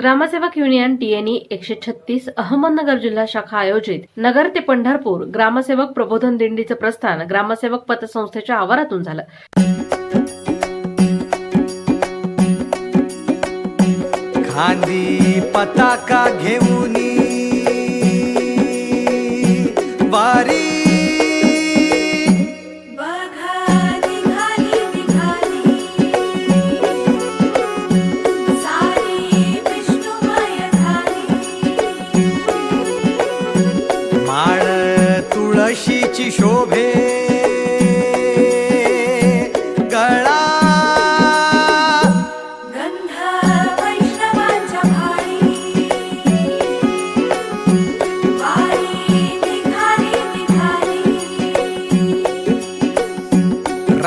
ग्रामसेवक युनियन टीएनई एकशे छत्तीस अहमदनगर जिल्हा शाखा आयोजित नगर ते पंढरपूर ग्रामसेवक प्रबोधन दिंडीचं प्रस्थान ग्रामसेवक पतसंस्थेच्या आवारातून झालं. खांदी पताका घेऊन वारी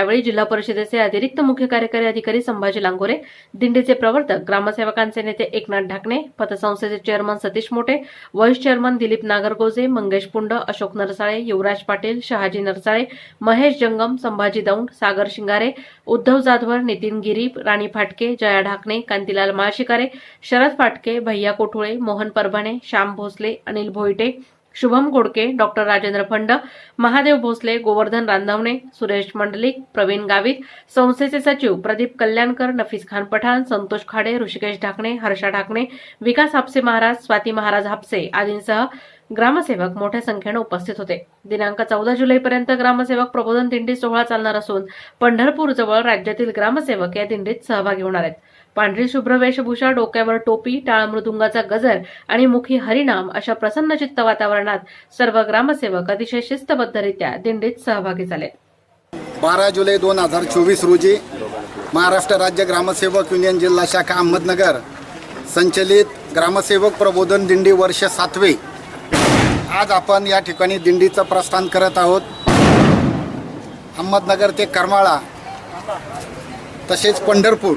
यावेळी जिल्हा परिषदेचे अतिरिक्त मुख्य कार्यकारी अधिकारी संभाजी लांगोरे दिंडीचे प्रवर्तक ग्रामसेवकांचे नेते Eknath Dhakane पतसंस्थेचे chairman Satish Mote vice chairman Dilip Nagargoje Mangesh Pund Ashok Narsale Yuvraj Patil Shahaji Narsale Mahesh Jangam Sambhaji Daund सागर शिंगारे उद्धव जाधवर नितीन गिरी राणी फाटके जया ढाकणे कांतीलाल माळशिकारे शरद फाटके भैया कोठुळे मोहन परभणे श्याम भोसले अनिल भोईटे शुभम गोडके डॉक्टर राजेंद्र फंड महादेव भोसले गोवर्धन रांधवणे सुरेश मंडलिक प्रवीण गावित संस्थेचे सचिव प्रदीप कल्याणकर नफीस खान पठाण संतोष खाडे ऋषिकेश ढाकणे हर्षा ढाकणे विकास हापसे महाराज स्वाती महाराज हापसे आदींसह ग्रामसेवक मोठ्या संख्येनं उपस्थित होते. दिनांक चौदा जुलैपर्यंत ग्रामसेवक प्रबोधन दिंडी सोहळा चालणार असून पंढरपूरजवळ राज्यातील ग्रामसेवक या दिंडीत सहभागी होणार आहेत. पांढरी शुभ्र वेशभूषा डोक्यावर टोपी टाळ मृदुंगाचा गजर आणि मुखी हरिनाम अशा प्रसन्नचित्त वातावरणात सर्व ग्रामसेवक अतिशय शिस्तबद्धरित्या दिंडीत सहभागी झाले. बारा जुलै दोन हजार चोवीस रोजी महाराष्ट्र राज्य ग्रामसेवक युनियन जिल्हा शाखा अहमदनगर संचलित ग्रामसेवक प्रबोधन दिंडी वर्ष सातवे. आज आपण या ठिकाणी दिंडीचं प्रस्थान करत आहोत. अहमदनगर ते करमाळा तसेच पंढरपूर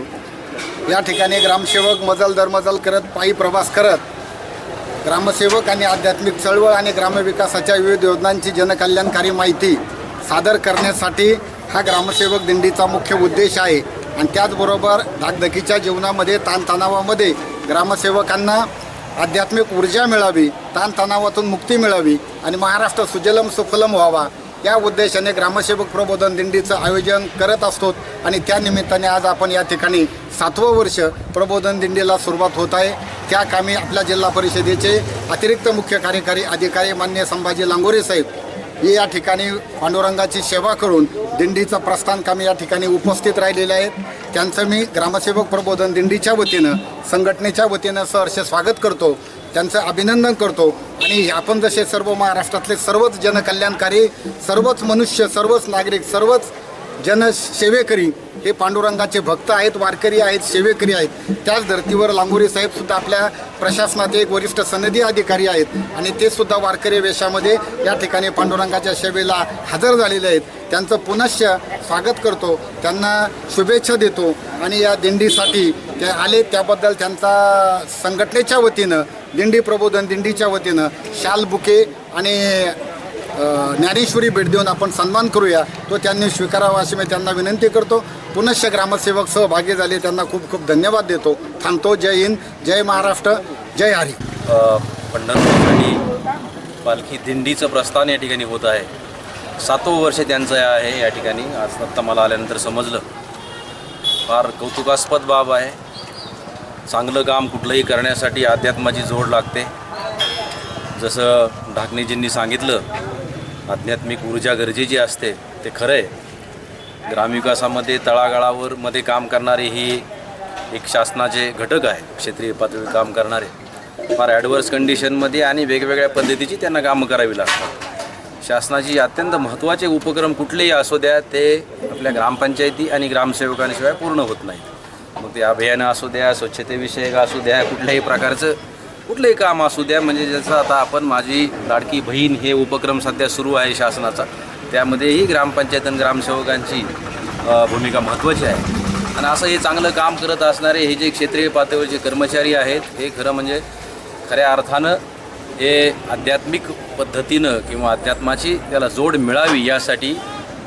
या ठिकाणी ग्रामसेवक मजल दरमजल करत पायी प्रवास करत ग्रामसेवक आणि आध्यात्मिक चळवळ आणि ग्रामविकासाच्या विविध योजनांची जनकल्याणकारी माहिती सादर करण्यासाठी हा ग्रामसेवक दिंडीचा मुख्य उद्देश आहे. आणि त्याचबरोबर धाकधकीच्या जीवनामध्ये ताणतणावामध्ये ग्रामसेवकांना आध्यात्मिक ऊर्जा मिळावी ताणतणावातून मुक्ती मिळावी आणि महाराष्ट्र सुजलम सुफलम व्हावा या उद्देशाने ग्रामसेवक प्रबोधन दिंडीचं आयोजन करत असतो आणि त्या निमित्ताने आज आपण या ठिकाणी सातवं वर्ष प्रबोधन दिंडीला सुरुवात होत आहे. त्या कामी आपल्या जिल्हा परिषदेचे अतिरिक्त मुख्य कार्यकारी अधिकारी मान्य संभाजी लांगोरे साहेब हे या ठिकाणी पांडुरंगाची सेवा करून दिंडीचं प्रस्थान कामी या ठिकाणी उपस्थित राहिलेले आहेत. त्यांचं मी ग्रामसेवक प्रबोधन दिंडीच्या वतीनं संघटनेच्या वतीनं सहर्ष स्वागत करतो. त्यांचं अभिनंदन करतो. आणि आपण जसे सर्व महाराष्ट्रातले सर्वच जनकल्याणकारी सर्वच मनुष्य सर्वच नागरिक सर्वच जनसेवेकरी हे पांडुरंगाचे भक्त आहेत वारकरी आहेत सेवेकरी आहेत. त्याच धर्तीवर लांगोरी साहेबसुद्धा आपल्या प्रशासनाचे एक वरिष्ठ सनदी अधिकारी आहेत. आणि ते सुद्धा वारकरी वेशामध्ये या ठिकाणी पांडुरंगाच्या सेवेला हजर झालेले आहेत. त्यांचं पुनश्च स्वागत करतो. त्यांना शुभेच्छा देतो. आणि या दिंडीसाठी ते आले त्याबद्दल त्यांचा संघटनेच्या वतीनं दिंडी प्रबोधन दिंडीच्या वतीनं शाल बुके आणि ज्ञानेश्वरी भेट देऊन आपण सन्मान करूया. तो त्यांनी स्वीकारावा अशी मी त्यांना विनंती करतो. पुनश्च ग्रामसेवक सहभागी झाले त्यांना खूप खूप धन्यवाद देतो. थांबतो. जय हिंद जय महाराष्ट्र जय हरी. पंढरपूरसाठी पालखी दिंडीचं प्रस्थान या ठिकाणी होत आहे. सातवं वर्ष त्यांचं आहे या ठिकाणी. आज आत्ता मला आल्यानंतर समजलं. फार कौतुकास्पद बाब आहे. चांगलं काम कुठलंही करण्यासाठी अध्यात्माची जोड लागते. जसं ढाकणीजींनी सांगितलं आध्यात्मिक ऊर्जा गरजेची असते ते खरं आहे. ग्रामविकासामध्ये तळागाळावर मध्ये काम करणारे ही एक शासनाचे घटक आहे क्षेत्रीय पातळीवर काम करणारे. फार ॲडव्हर्स कंडिशनमध्ये आणि वेगवेगळ्या पद्धतीची त्यांना कामं करावी लागतात. शासनाची अत्यंत महत्त्वाचे उपक्रम कुठलेही असू द्या ते आपल्या ग्रामपंचायती आणि ग्रामसेवकांशिवाय पूर्ण होत नाहीत. मग ते अभियानं असू द्या स्वच्छतेविषयक असू द्या कुठल्याही प्रकारचं कुठलंही काम असू द्या म्हणजे ज्याचं आता आपण माझी लाडकी बहीण हे उपक्रम सध्या सुरू आहे शासनाचा. त्यामध्येही ग्रामपंचायत आणि ग्रामसेवकांची भूमिका महत्त्वाची आहे. आणि असं हे चांगलं काम करत असणारे हे जे क्षेत्रीय पातळीवरचे कर्मचारी आहेत हे खरं म्हणजे खऱ्या अर्थानं हे आध्यात्मिक पद्धतीनं किंवा अध्यात्माची त्याला जोड मिळावी यासाठी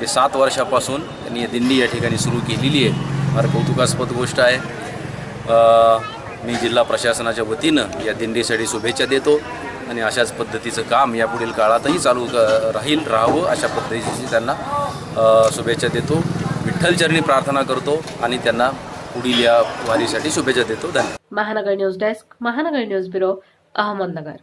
हे सात वर्षापासून त्यांनी दिंडी या ठिकाणी सुरू केलेली आहे. फार कौतुकास्पद गोष्ट आहे. मी जिल्हा प्रशासनाच्या वतीनं या दिंडीसाठी शुभेच्छा देतो आणि अशाच पद्धतीचं काम यापुढील काळातही चालू राहील राहावं अशा पद्धतीची त्यांना शुभेच्छा देतो. विठ्ठलचरणी प्रार्थना करतो आणि त्यांना पुढील या वारीसाठी शुभेच्छा देतो. धन्यवाद. Mahanagar news desk Mahanagar news bureau Ahmednagar.